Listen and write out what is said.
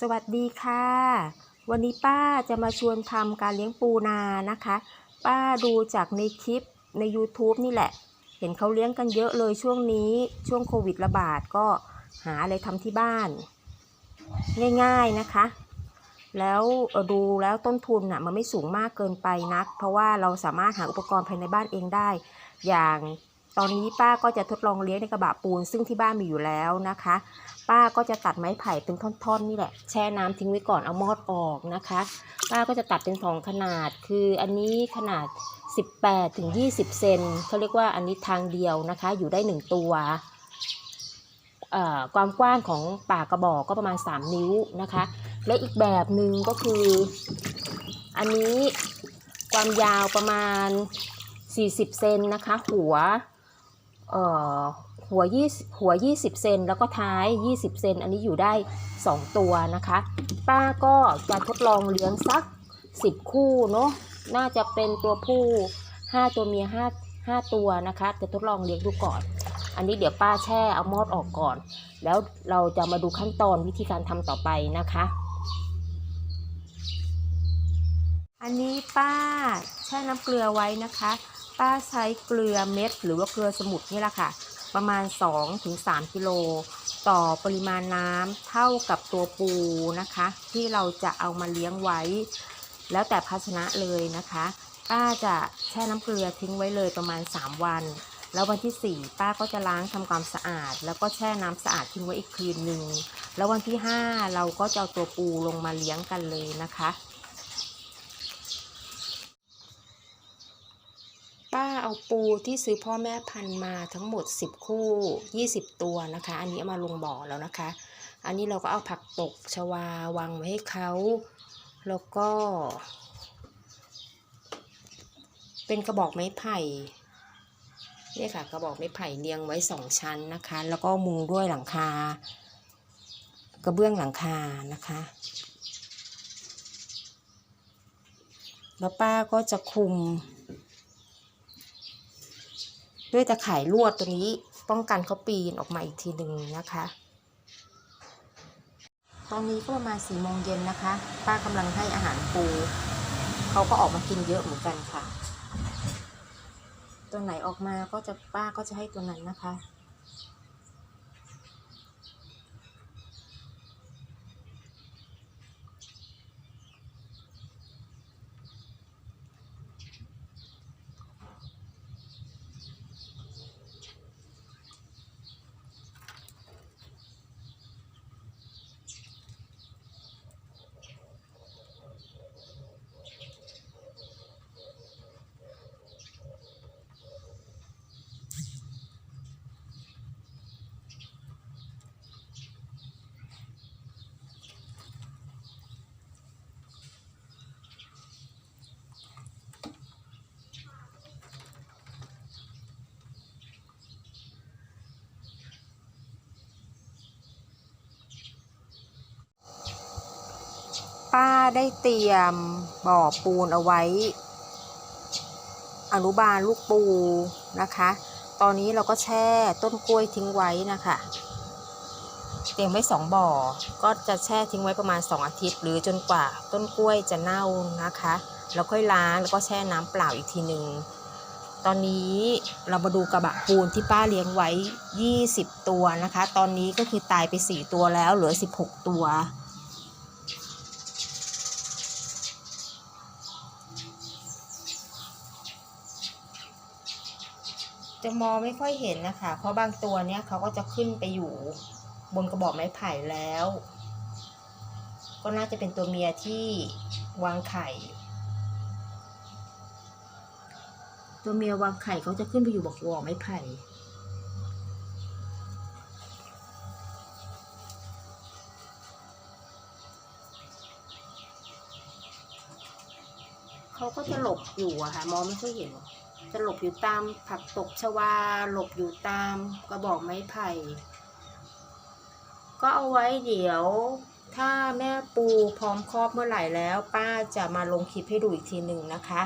สวัสดีค่ะ วันนี้ป้าจะมาชวนทำการเลี้ยงปูนานะคะ ป้าดูจากในคลิปใน YouTube นี่แหละ เห็นเขาเลี้ยงกันเยอะเลยช่วงนี้ช่วงโควิดระบาดก็หาอะไรทำที่บ้าน ง่ายๆนะคะ แล้วดูแล้วต้นทุนอะมันไม่สูงมากเกินไปนัก เพราะว่าเราสามารถหาอุปกรณ์ภายในบ้านเองได้ อย่าง ตอนนี้ป้าก็จะทดลองเลี้ยงในกระบะปูน ซึ่งที่บ้านมีอยู่แล้วนะคะ ป้าก็จะตัดไม้ไผ่เป็นท่อนๆนี่แหละ แช่น้ำทิ้งไว้ก่อนเอามอดออกนะคะ ป้าก็จะตัดเป็นสองขนาด คืออันนี้ขนาด 18ถึง20 เซนเขาเรียกว่าอันนี้ทางเดียวนะคะ อยู่ได้ 1 ตัวความกว้างของปากกระบอกก็ประมาณ 3 นิ้วนะคะ และอีกแบบหนึ่งก็คืออันนี้ความยาวประมาณ 40 เซนนะคะ หัว หัว20หัว 20 เซนแล้วก็ท้าย 20 เซนอันนี้อยู่ได้ 2 ตัวนะคะ ป้าก็จะทดลองเลี้ยงสัก 10 คู่เนาะน่าจะเป็นตัวผู้ 5 ตัวเมีย5 5 ตัวนะคะ จะทดลองเลี้ยงดูก่อน อันนี้เดี๋ยวป้าแช่เอามอดออกก่อน แล้วเราจะมาดูขั้นตอนวิธีการทำต่อไปนะคะ อันนี้ป้าแช่น้ำเกลือไว้นะคะ ป้าใช้เกลือเม็ดหรือว่าเกลือสมุทรนี่แหละค่ะ ประมาณ 2-3กิโลต่อปริมาณน้ำเท่ากับตัวปูนะคะ ที่เราจะเอามาเลี้ยงไว้ แล้วแต่ภาชนะเลยนะคะป้าจะแช่น้ำเกลือทิ้งไว้เลยประมาณ 3 วัน แล้ววันที่ 4 ป้าก็จะล้างทำความสะอาด แล้วก็แช่น้ำสะอาดทิ้งไว้อีกคืนหนึ่งแล้ววันที่ 5 เราก็จะเอาตัวปูลงมาเลี้ยงกันเลยนะคะ ป้า เอาปูที่ซื้อพ่อแม่พันธุ์มาทั้งหมด 10 คู่ 20 ตัวนะคะ อันนี้เอามาลงบ่อแล้วนะคะ อันนี้เราก็เอาผักตกชวาวางไว้ให้เขาแล้วก็ เป็นกระบอกไม้ไผ่เนี่ยค่ะกระบอกไม้ไผ่เรียงไว้สองชั้นนะคะ แล้วก็มุงด้วยหลังคา กระเบื้องหลังคานะคะแล้วป้าก็จะคุม ด้วยตะข่ายลวดตัวนี้ป้องกันเขาปีนออกมาอีกทีหนึ่งนะคะ ตอนนี้ก็ประมาณสี่โมงเย็นนะคะ ป้ากำลังให้อาหารปู เขาก็ออกมากินเยอะเหมือนกันค่ะ ตัวไหนออกมาก็จะป้าก็จะให้ตัวนั้นนะคะ ป้าได้เตรียมบ่อปูนเอาไว้ อนุบาลลูกปูนะคะ ตอนนี้เราก็แช่ต้นกล้วยทิ้งไว้นะคะ เตรียมไว้สองบ่อ ก็จะแช่ทิ้งไว้ประมาณ 2 อาทิตย์ หรือจนกว่าต้นกล้วยจะเน่านะคะ แล้วค่อยล้างแล้วก็แช่น้ำเปล่าอีกทีหนึ่งตอนนี้เรามาดูกระบะปูนที่ป้าเลี้ยงไว้ 20 ตัวนะคะ ตอนนี้ก็คือตายไป 4 ตัวแล้วเหลือ 16 ตัว จะมองไม่ค่อยเห็นนะคะ เพราะบางตัวเนี้ยเขาก็จะขึ้นไปอยู่บนกระบอกไม้ไผ่แล้ว ก็น่าจะเป็นตัวเมียที่วางไข่ ตัวเมียวางไข่เขาจะขึ้นไปอยู่บนกระบอกไม้ไผ่เขาก็จะหลบอยู่อะค่ะ มองไม่ค่อยเห็น จะหลบอยู่ตามผักตกชวา หลบอยู่ตามกระบอกไม้ไผ่ ก็เอาไว้เดี๋ยวถ้าแม่ปูพร้อมครอบเมื่อไหร่แล้ว ป้าจะมาลงคลิปให้ดูอีกทีหนึ่งนะคะ